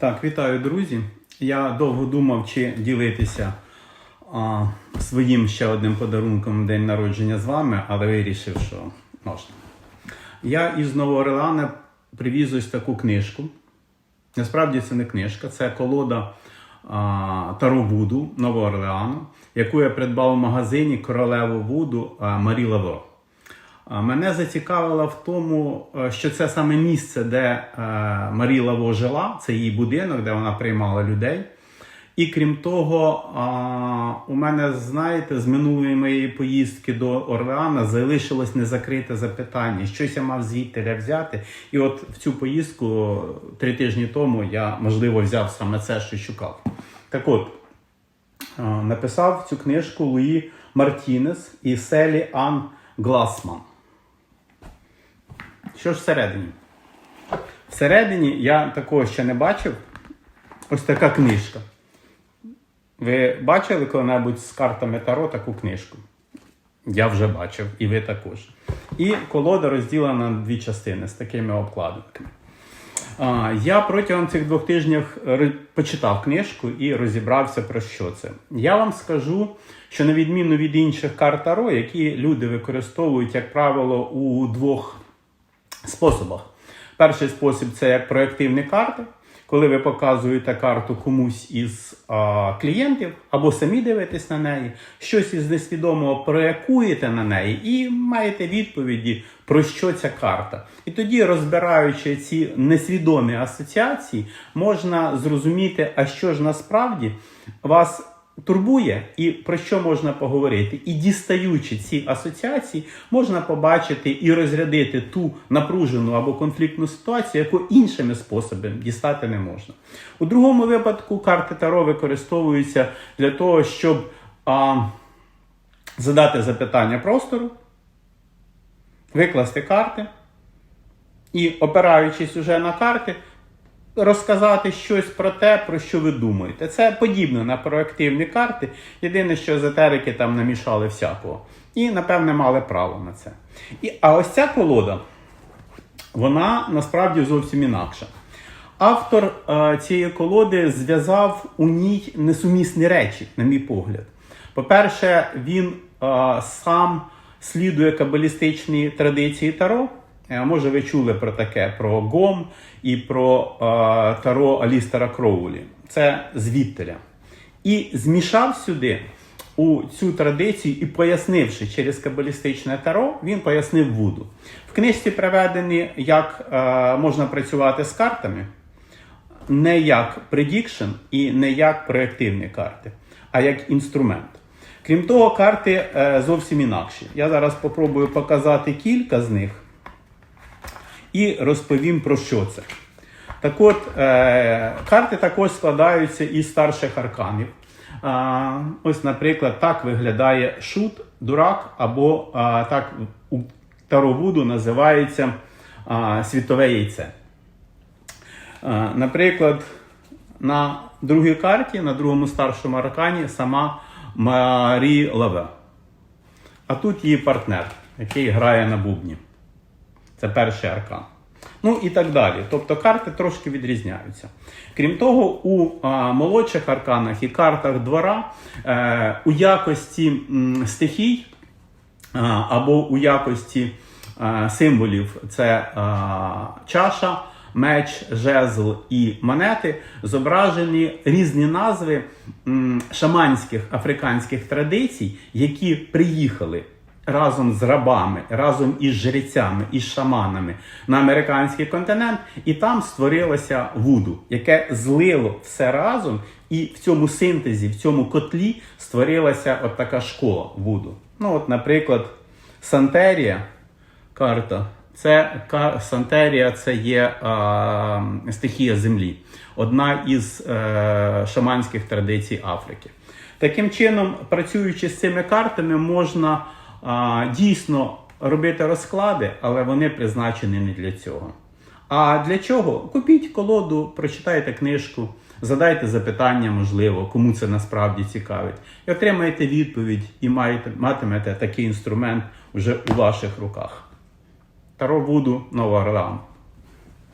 Так, вітаю, друзі. Я довго думав, чи ділитися а, своїм ще одним подарунком день народження з вами, але вирішив, що можна. Я із Нового Орлеана привіз ось таку книжку. Насправді це не книжка, це колода а, Таро Вуду Нового Орлеану, яку я придбав в магазині Королеву Вуду а, Марі Лавро. Мене зацікавило в тому, е, що це саме місце, де е, Марі Лаво жила, це її будинок, де вона приймала людей. І крім того, у мене, знаєте, з минулої моєї поїздки до Орлеана залишилось незакрите запитання. Щось я мав звідти взяти. І от в цю поїздку три тижні тому я, можливо, взяв саме це, що шукав. Так от, написав цю книжку Луї Мартінес і Селі Ан Гласман. Що ж всередині? Всередині я такого ще не бачив. Ось така книжка. Ви бачили коли-небудь з картами Таро таку книжку? Я вже бачив, і ви також. І колода розділена на дві частини з такими обкладинками. Я протягом цих двох тижнів почитав книжку і розібрався про що це. Я вам скажу, що на відміну від інших карт Таро, які люди використовують, як правило, у двох способах. Перший спосіб це як проєктивні карти, коли ви показуєте карту комусь із а, клієнтів або самі дивитесь на неї, щось із несвідомого проєкуєте на неї і маєте відповіді, про що ця карта. І тоді, розбираючи ці несвідомі асоціації, можна зрозуміти, а що ж насправді вас турбує і про що можна поговорити. І дістаючи ці асоціації, можна побачити і розрядити ту напружену або конфліктну ситуацію, яку іншими способами дістати не можна. У другому випадку карти Таро використовуються для того, щоб а, задати запитання простору, викласти карти і, опираючись уже на карти, розказати щось про те, про що ви думаєте. Це подібно на проактивні карти. Єдине, що езотерики там намішали всякого. І, напевне, мали право на це. І, а ось ця колода, вона насправді зовсім інакша. Автор е, цієї колоди зв'язав у ній несумісні речі, на мій погляд. По-перше, він е, сам слідує кабалістичній традиції Таро. Е, Може, ви чули про таке: про Гом і про е, Таро Алістера Кроулі. Це звідтеля. І змішав сюди у цю традицію і пояснивши через кабалістичне таро, він пояснив Вуду. В книжці приведені, як е, можна працювати з картами, не як предікшн і не як проєктивні карти, а як інструмент. Крім того, карти е, зовсім інакші. Я зараз спробую показати кілька з них і розповім про що це. Так от, е, карти також складаються із старших арканів. А, ось, наприклад, так виглядає шут, дурак, або так у Таровуду називається світове яйце. Наприклад, на другій карті, на другому старшому аркані, сама Марі Лаве. А тут її партнер, який грає на бубні. Це перший аркан. Ну і так далі. Тобто карти трошки відрізняються. Крім того, у а, молодших арканах і картах двора е, у якості м, стихій а, або у якості а, символів це а, чаша, меч, жезл і монети зображені різні назви м, шаманських африканських традицій, які приїхали разом з рабами, разом із жрецями, із шаманами на американський континент, і там створилося вуду, яке злило все разом, і в цьому синтезі, в цьому котлі створилася от така школа вуду. Ну, от, наприклад, Сантерія карта. Це Сантерія це є а, стихія землі, одна із е, шаманських традицій Африки. Таким чином, працюючи з цими картами, можна а, дійсно робити розклади, але вони призначені не для цього. А для чого? Купіть колоду, прочитайте книжку, задайте запитання, можливо, кому це насправді цікавить, і отримаєте відповідь і маєте, матимете такий інструмент вже у ваших руках. Таро Вуду Нова Орлеан.